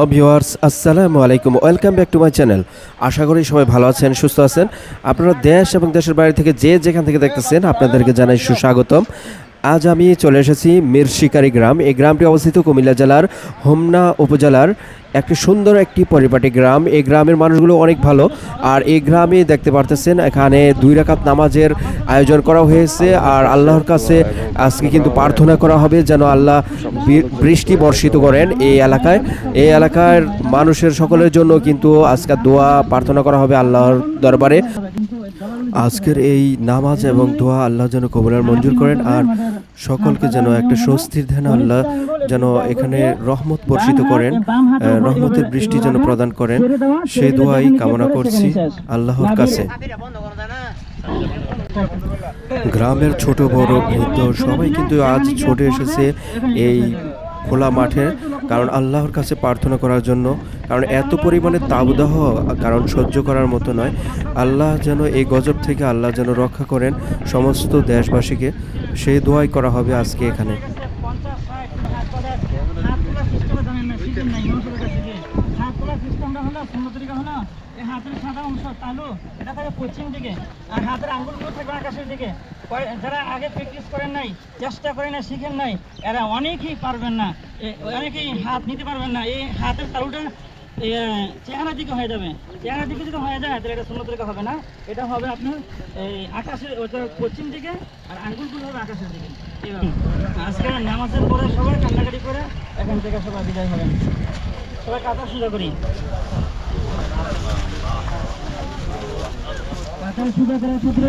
Hello viewers আসসালামু আলাইকুম welcome back to my channel আশা করি সবাই ভালো আছেন, সুস্থ আছেন। আপনারা দেশ এবং দেশের বাইরে থেকে যে যেখান থেকে দেখতেছেন, আপনাদেরকে জানাই সুস্বাগতম। আজ আমি চলে এসেছি মিরশিকারি গ্রাম। এই গ্রামটি অবস্থিত কুমিল্লা জেলার হোমনা উপজেলার একটি সুন্দর একটি পরিপাটি গ্রাম। এই গ্রামের মানুষগুলো অনেক ভালো। আর এই গ্রামে দেখতে পারতেছেন, এখানে দুই রাকাত নামাজের আয়োজন করা হয়েছে। আর আল্লাহর কাছে আজকে কিন্তু প্রার্থনা করা হবে যেন আল্লাহ বৃষ্টি বর্ষিত করেন এই এলাকায়। এই এলাকার মানুষের সকলের জন্য কিন্তু আজকে দোয়া প্রার্থনা করা হবে আল্লাহর দরবারে। আজকের এই নামাজ এবং দোয়া আল্লাহ যেন কবুলার মঞ্জুর করেন আর সকলকে যেন একটা স্বস্তির ধ্যান আল্লাহ যেন এখানে রহমত বর্ষিত করেন রহমতের বৃষ্টি যেন প্রদান করেন। সেই দোয়াই কামনা করছি আল্লাহর কাছে। গ্রামের ছোট বড় বৃদ্ধ সবাই কিন্তু আজ ছুটে এসেছে এই খোলা মাঠে, কারণ আল্লাহর কাছে প্রার্থনা করার জন্য। কারণ এত পরিমাণে তাবদাহ কারণ সহ্য করার মতো নয়। আল্লাহ যেন এই গজব থেকে আল্লাহ যেন রক্ষা করেন সমস্ত দেশবাসীকে। সেই দোয়াই করা হবে আজকে এখানে। আর হাতের আঙ্গুলগুলো থাকবে দিকে যারা আগে প্র্যাকটিস করেন নাই চেষ্টা করেন না শিখেন নাই এরা অনেকেই পারবেন না অনেকেই হাত নিতে পারবেন না এই হাতের তালুটা এ, চেহারার দিকে হয়ে যাবে। চেহারার দিকে যদি হয়ে যায় তাহলে এটা শূন্য তরিকা হবে না। এটা হবে আপনার এই আকাশের ওটা পশ্চিম দিকে আর আঙ্গুলগুলো হবে আকাশের দিকে। এইভাবে আজকে নামাজের পরে সবাই কান্নাকাটি করে এখান থেকে সবাই বিদায় হবেন সবাই কাতার সোজা করি। কাতার সোজা করার সূত্রে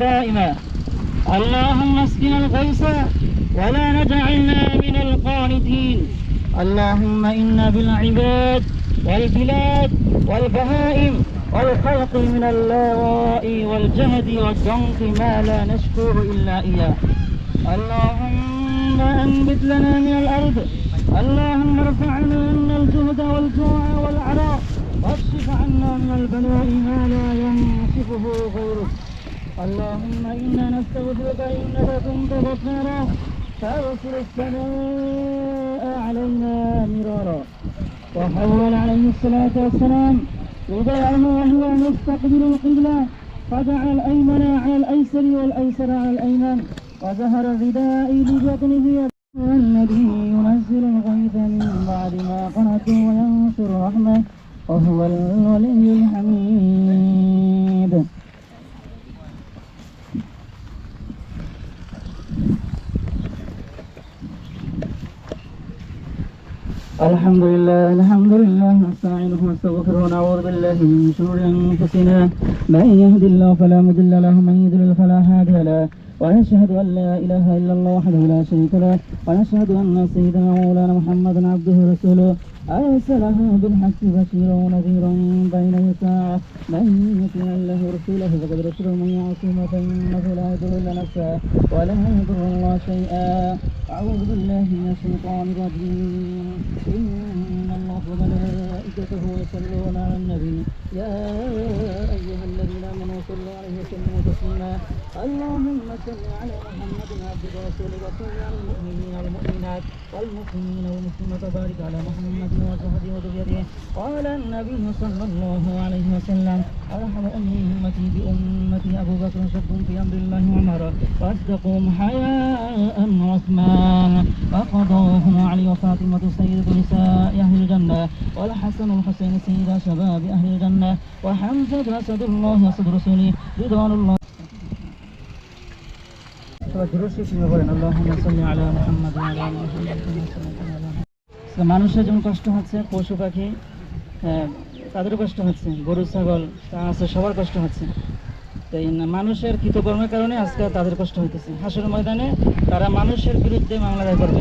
دائما. اللهم اسقنا الغيث ولا نجعلنا من القانتين اللهم إنا بالعباد والبلاد والبهائم والخلق من اللاء والجهد والضنك ما لا نشكر إلا إياه. اللهم أنبت لنا من الأرض. اللهم ارفع عنا الجهد والجوع والعراء. واكشف عنا من البلاء ما لا ينصفه غيرك اللهم إنا نستغفرك إنك كنت غفارا. فأرسل السماء علينا مرارا. وحول عليه الصلاة والسلام. وضعه وهو مستقبل القبلة. فجعل الأيمن على الأيسر والأيسر على الأيمن. وظهر الرداء ببطنه والنبي ينزل الغيث من بعد ما قنطوا وينصر رحمه. وهو الولي الحميد. الحمد لله الحمد لله نستعينه ونستغفره ونعوذ بالله من شرور أنفسنا. من يهد الله فلا مضل له ومن يضلل فلا هادي له. ونشهد أن لا إله إلا الله وحده لا شريك له. ونشهد أن سيدنا مولانا محمدا عبده ورسوله. ارسله بالحق بشيرا ونذيرا بين يساع من يطيع الله ورسوله فقد رشد من يعصم فإنه لا يضر الا نفسه ولا يضر الله شيئا. أعوذ بالله من الشيطان الرجيم. إن الله وملائكته يصلون على النبي. يا أيها الذين آمنوا صلوا عليه وسلموا تسليما. اللهم صل على محمد عبدك ورسولك وصل على المؤمنين والمؤمنات والمسلمين والمسلمات وبارك على محمد وصحبه وذريته قال النبي صلى الله عليه وسلم أرحم أمتي بأمتي أبو بكر شد في أمر الله عمر وأصدقهم حياء عثمان وقضاهم علي وفاطمة سيدة نساء أهل الجنة. والحسن والحسين سيد شباب أهل الجنة. وحمزة أسد الله أسد رسوله. رضوان الله. মানুষের যেমন কষ্ট হচ্ছে, পশু পাখি তাদেরও কষ্ট হচ্ছে, গরু, ছাগল তা আছে, সবার কষ্ট হচ্ছে। তাই মানুষের কৃতকর্মের কারণে আজকে তাদের কষ্ট হইতেছে। হাসুর ময়দানে তারা মানুষের বিরুদ্ধে মামলা দায় করবে।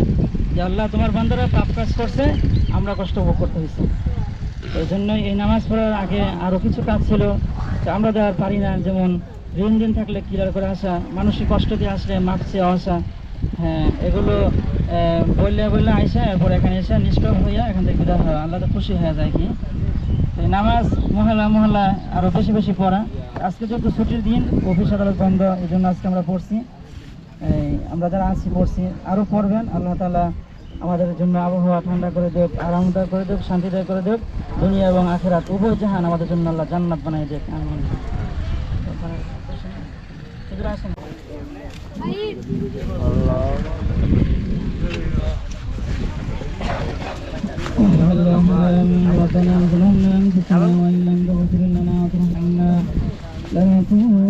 যে আল্লাহ তোমার বান্দারা পাপ কাজ করছে, আমরা কষ্ট ভোগ করতে হয়েছে এই জন্য এই নামাজ পড়ার আগে আরও কিছু কাজ ছিল। আমরা আর পারি না, যেমন ঋণ দিন থাকলে ক্লিয়ার করে আসা মানুষের কষ্ট দিয়ে আসলে মাপছে আসা হ্যাঁ এগুলো বললে বললে আইসা, এরপর এখানে এসে নিষ্ঠুর হইয়া এখান থেকে বিদায় হয় আল্লাহ তো খুশি হয়ে যায় কি। নামাজ মহলা মহলা আরও বেশি বেশি পড়া। আজকে যেহেতু ছুটির দিন, অফিস আদালত বন্ধ এই জন্য আজকে আমরা পড়ছি। এই, আমরা যারা আছি পড়ছি আরও পড়বেন। আল্লাহ তালা আমাদের জন্য আবহাওয়া ঠান্ডা করে দেব আরামদায়ক করে দেব শান্তিদায়ক করে দেব দুনিয়া এবং আখেরাত, উভয় জাহান আমাদের জন্য আল্লাহ জান্নাত বানাই দেব আমিন। اللهم آمنا ربنا ظلمنا أنفسنا وإن لم تغفر لنا وترحمنا لنكونن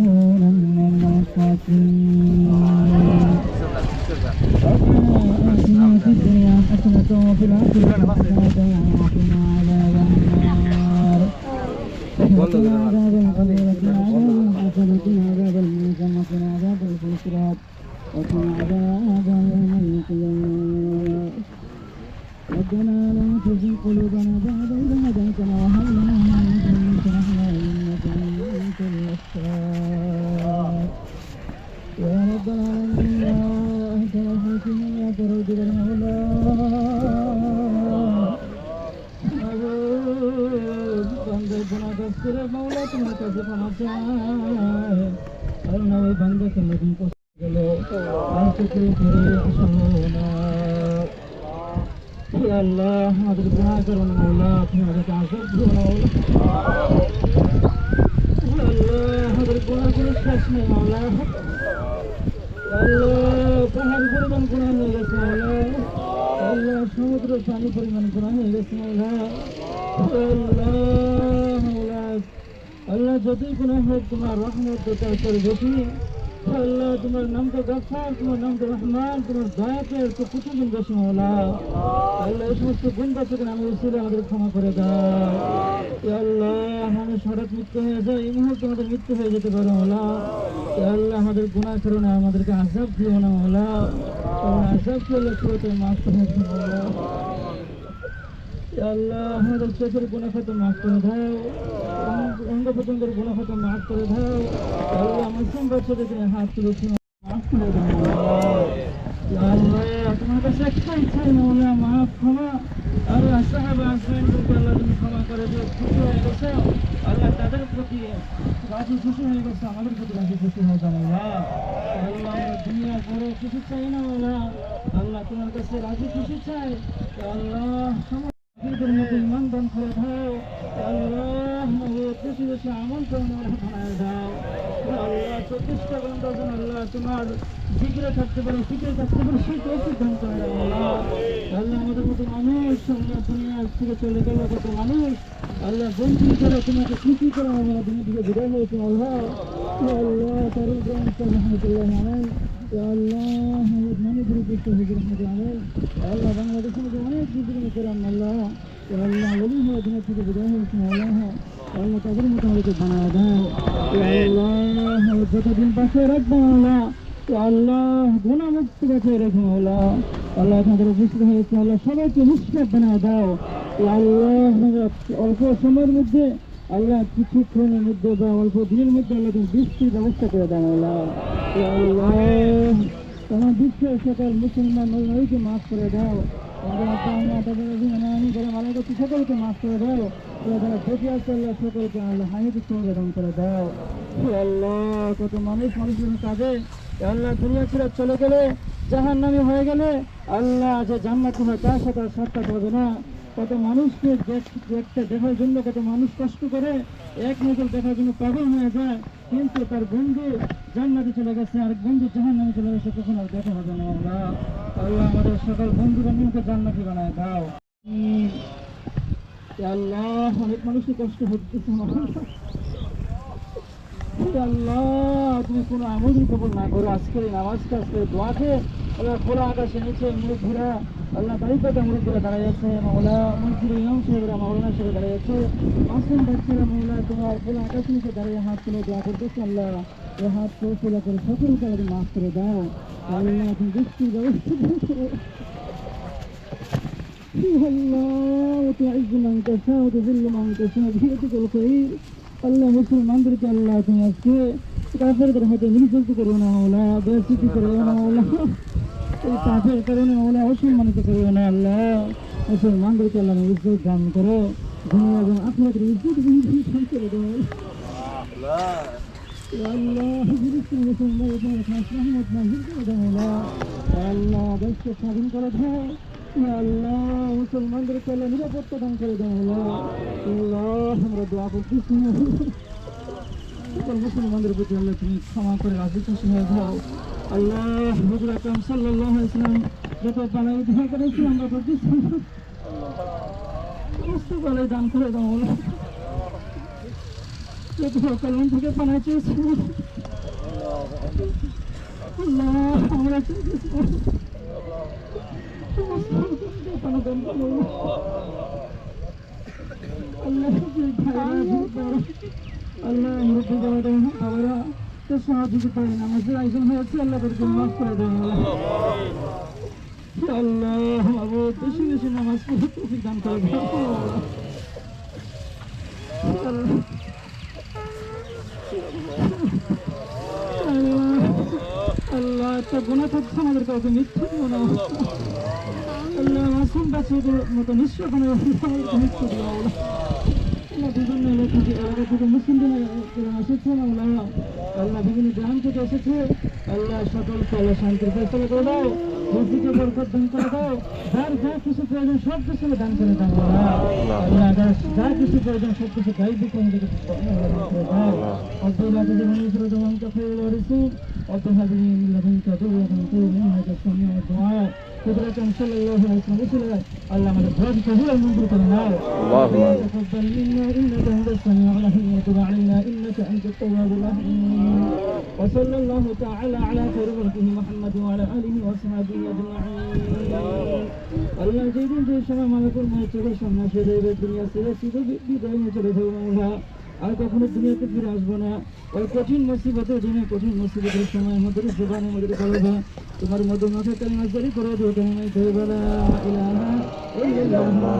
মাওলা তুমি আমাদেরকে আসব দিও না মাওলা হে আল্লাহ আমাদের গুণা কোনো শেষ নেই মাওলা আল্লাহ পাহাড় পরিমাণ গুণা হয়ে গেছে মাওলা আল্লাহ সমুদ্র পানি পরিমাণ গুণা হয়ে গেছে মাওলা আল্লাহ মাওলা আল্লাহ যতই গুণা হোক তোমার রহমত তার করে বেশি আল্লাহ, তোমার নাম তো গাফার, তোমার নাম তো রহমান, তোমার দয়াতে তো কত গুণ বেশি মাওলা। আল্লাহ, এই সমস্ত গুণ বাচ্চাকে আমি ছিল আমাদের ক্ষমা করে দাও। আল্লাহ মানুষ হঠাৎ মৃত্যু হয়ে যায়, এই মুহূর্তে আমাদের মৃত্যু হয়ে যেতে পারে মাওলা। আল্লাহ, আমাদের গুণার কারণে আমাদেরকে আজাব দিও না মাওলা। কারণ আজাব করলে শুরুতে মাফ করে এ আল্লাহ আমাদের চোখের গুণা খাতে মাফ করে দাও। অঙ্গ- প্রত্যঙ্গের গুণা খাতে মাফ করে দাও। আল্লাহ মুসলিম বাচ্চাদেরকে হাত তুলেছি মাফ করে দাও। আল্লাহ, তোমার কাছে একটাই চাই মাওলা মাফ, ক্ষমা। আল্লাহ, সাহেব আসবেনদেরকে আল্লাহ তুমি ক্ষমা করে দিও, খুশি হয়ে গেছে। আল্লাহ তাদের প্রতি রাজি, খুশি হয়ে গেছে, আমাদের প্রতি রাজি, খুশি হয়ে যাও আল্লাহ দুনিয়া খুশি চাই আল্লাহ চব্বিশটা ঘণ্টা যেন আল্লাহ তোমার জিকিরে থাকতে পারে ফিকিরে থাকতে পারে সেই তৌফিক দান করে আল্লাহ আল্লাহ আমাদের মতো মানুষ আল্লাহ দুনিয়া থেকে চলে গেল কত মানুষ আল্লাহ বন্ধু করে তোমাকে খুশি করে আমরা দুনিয়া থেকে বিদায় আল্লাহ মানে গুরু কৃষ্ণ হুজুর রহমতুল্লাহ। আলাই আল্লাহ বাংলাদেশের মধ্যে অনেক বিদ্রোহ করেন আল্লাহ। আল্লাহ ওলি হয়ে দুনিয়া থেকে বিদায় হয়েছে আল্লাহ। আল্লাহ তাদের মতো আমাদেরকে বানায় ইয়া আল্লাহ যতদিন পাশে রাখব আল্লাহ। আল্লাহ গুণা মুক্ত কাছে রেখো আল্লাহ আল্লাহ উপস্থিত হয়েছে, আল্লাহ সবাইকে নিষ্পাপ বানায় দাও। আল্লাহ, অল্প সময়ের মধ্যে আল্লাহ কিছুক্ষণের মধ্যে বা অল্প দিনের মধ্যে আল্লাহ তুমি বৃষ্টির ব্যবস্থা করে দেন আল্লাহ। তোমার বিশ্বের সকল মুসলমান নবীকে মাফ করে দাও। সকলকে মাফ করে দাও। আছে, আল্লাহ সকলকে আল্লাহ হাইতে সঙ্গে করে দাও। আল্লাহ, কত মানুষ মানুষের কাজে আল্লাহ, দুনিয়া ছেড়ে চলে গেলে জাহান নামে হয়ে গেলে, আল্লাহ যে জান্নাত হয় তার সাথে সাক্ষাৎ হবে না। কত মানুষকে দেখ- দেখতে দেখার জন্য, কত মানুষ কষ্ট করে এক নজর দেখার জন্য পাগল হয়ে যায়। কিন্তু তার বন্ধু জান্নাতে চলে গেছে, আর বন্ধু জাহান নামে চলে গেছে, কখন আর দেখা হবে না আল্লাহ আল্লাহ আমাদের সকল বন্ধু বান্ধবকে জান্নাতি বানায় দাও। আল্লাহ, অনেক মানুষের কষ্ট হচ্ছে। তুমি কোনো আমল কবল না করো। আজকের নামাজটা, আজকের দোয়াকে খোলা আকাশে নিচে মুখ ঘোরা আল্লাহ তারিফাতে মুরব্বীরা দাঁড়িয়ে আছে মাওলা মন্ত্রী ইমাম সাহেবরা মাওলানা সাহেব দাঁড়িয়ে আছে আসেন বাচ্চারা মাওলা তোমার খোলা আকাশ নিচে দাঁড়িয়ে হাত তুলে দোয়া করতেছে আল্লাহ এই হাত চৌফুলা করে সকল কালে মাফ করে দাও আল্লাহ তুমি বৃষ্টির ব্যবস্থা করো। الله وتعز من تشاء وتذل من تشاء بيدك الخير আল্লাহ মুসলমানদেরকে আল্লাহ তুমি আজকে কাফেরদের হাতে নির্যাতিত করো না ওলা বেসিতি করো না ওলা এই কাফের কারণে ওলা অসম্মানিত করো না, আল্লাহ। মুসলমানদেরকে আল্লাহ ইজ্জত দান করো। দুনিয়া এবং আপনাদের ইজ্জত দান করে দাও। আল্লাহ। মুসলমানদের আল্লাহ দেশকে স্বাধীন করে দাও। আল্লাহ, মুসলমানদেরকে আল্লাহ নিরাপত্তা মুসলমানদের প্রতি আল্লাহ তুমি ক্ষমা করে রাজি হয়ে যাও। আল্লাহ হুজুর আকরাম সাল্লাল্লাহু আলাইহি ওয়াসাল্লাম যত বালাই দোয়া করেছি, আমরা করতেছি সমস্ত বালাই দান করে দাও যত কলম থেকে পানায় চেয়েছি। আল্লাহ আমরা চেয়েছি আল্লাহ আল্লাহ আমরা তো সহযোগিতা নামাজের আয়োজন হয়েছে আল্লাহ তাদেরকে মাফ করে দেয় আল্লাহ আবু বেশি বেশি নামাজ পড়ে তৌফিক দান করে আল্লাহ আল্লাহ আল্লাহ একটা গুণা থাকছে আমাদের কাউকে মিথ্যা আল্লাহ আল্লাহ আল্লাহ আল্লাহ আল্লাহ বিভিন্ন গ্রাম থেকে এসেছে আল্লাহ সকলকে আল্লাহ শান্তির ফেসলা করে দাও মসজিদে বরকত দান করে দাও যার যা কিছু প্রয়োজন সব কিছু দান করে দাও আল্লাহ যা কিছু প্রয়োজন সব কিছু গাই দিকে আমাদেরকে দাও অব্দুল হাজির দোয়া قدرة صلى الله عليه وسلم وسلم اللهم نبهك كثيرا من ذكر النار اللهم تقبل منا إنك أنت السميع العليم وتب علينا إنك أنت التواب الرحيم وصلى الله تعالى على خير خلقه محمد وعلى آله وصحبه أجمعين আল্লাহ যেদিন যে সময় মালাকুল মায়ের চোখের সামনে এসে দেবে দুনিয়া ছেড়ে শুধু বিদায় নিয়ে চলে যাবো মাওলা আর কখনো দুনিয়াতে ফিরে আসব না। ওই কঠিন মুসিবতে দিনে কঠিন মুসিবতের সময় আমাদের জবানের মধ্যে করবে তোমার মতো মাথা কালিমা জারি করে দেবো কালিমা ইল্লাল্লাহ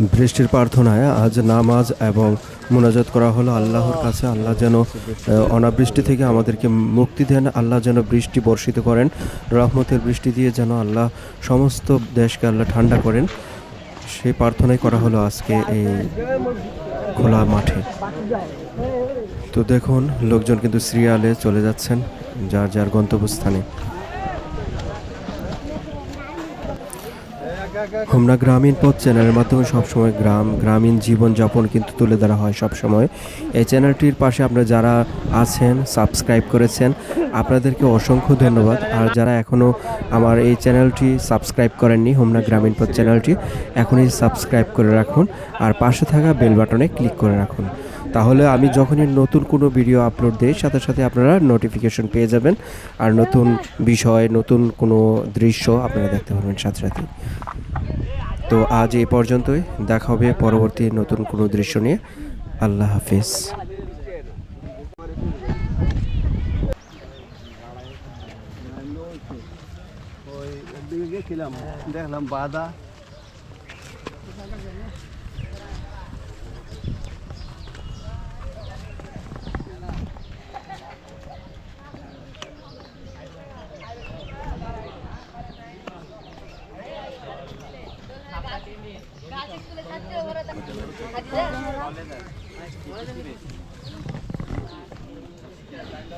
বৃষ্টির প্রার্থনায় আজ নামাজ এবং মোনাজাত করা হলো আল্লাহর কাছে। আল্লাহ যেন অনাবৃষ্টি থেকে আমাদেরকে মুক্তি দেন। আল্লাহ যেন বৃষ্টি বর্ষিত করেন। রহমতের বৃষ্টি দিয়ে যেন আল্লাহ সমস্ত দেশকে আল্লাহ ঠান্ডা করেন। সেই প্রার্থনাই করা হলো আজকে এই খোলা মাঠে। তো দেখুন, লোকজন কিন্তু সিরিয়ালে চলে যাচ্ছেন, যার যার গন্তব্যস্থানে। হোমনা গ্রামীণ পথ চ্যানেলের মাধ্যমে সবসময় গ্রাম, গ্রামীণ জীবনযাপন কিন্তু তুলে ধরা হয় সবসময়। এই চ্যানেলটির পাশে আপনারা যারা আছেন সাবস্ক্রাইব করেছেন, আপনাদেরকে অসংখ্য ধন্যবাদ। আর যারা এখনও আমার এই চ্যানেলটি সাবস্ক্রাইব করেননি, হোমনা গ্রামীণ পথ চ্যানেলটি, এখনই সাবস্ক্রাইব করে রাখুন। আর পাশে থাকা বেল বাটনে ক্লিক করে রাখুন। তাহলে আমি যখনই নতুন কোনো ভিডিও আপলোড দিই, সাথে সাথে আপনারা নোটিফিকেশন পেয়ে যাবেন। আর নতুন বিষয়, নতুন কোনো দৃশ্য আপনারা দেখতে পারবেন সাথে সাথে। তো আজ এই পর্যন্তই। দেখা হবে পরবর্তী নতুন কোনো দৃশ্য নিয়ে। আল্লাহ হাফিজ। দেখলাম বাদা।